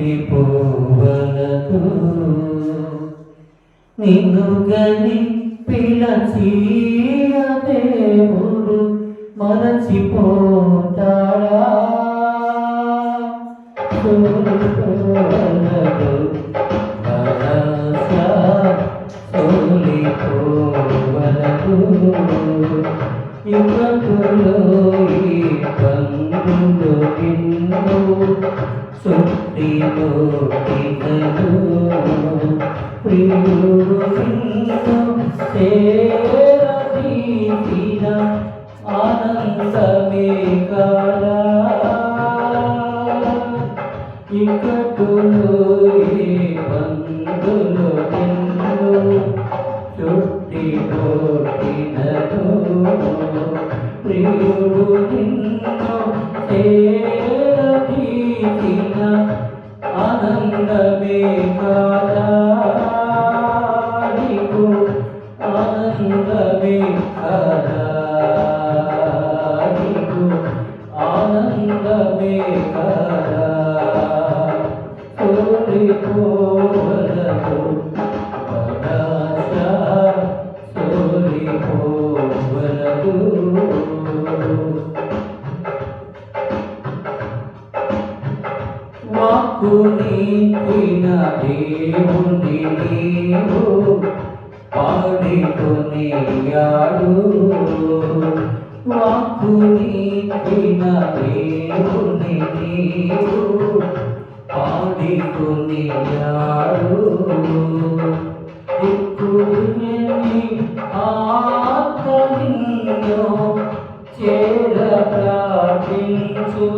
తొలిపోవలదు నిన్ను గని పిలచీయ దేవుడు మరచిపోతాడా? తొలిపోవలదు మనస తొలిపోవలదు యువకులు నిన్ను చుట్టిలో ప్రియుడు నిన్ను చేరదీసిన ఆనందమే కాదా ఇకటులు ఈ నిన్ను ప్రియుడు నిన్ను చేరదీసిన ఆనందమే కాదా ఆనందమే కాదా ఆనందమే కాదా పాకుని విన దేవుని నీవు పాడుకుని యాడు వాక్కుని విన దేవుని నీవు పాడుకుని యాడు ఎక్కువని ఆత్మలో చేర ప్రార్థించు.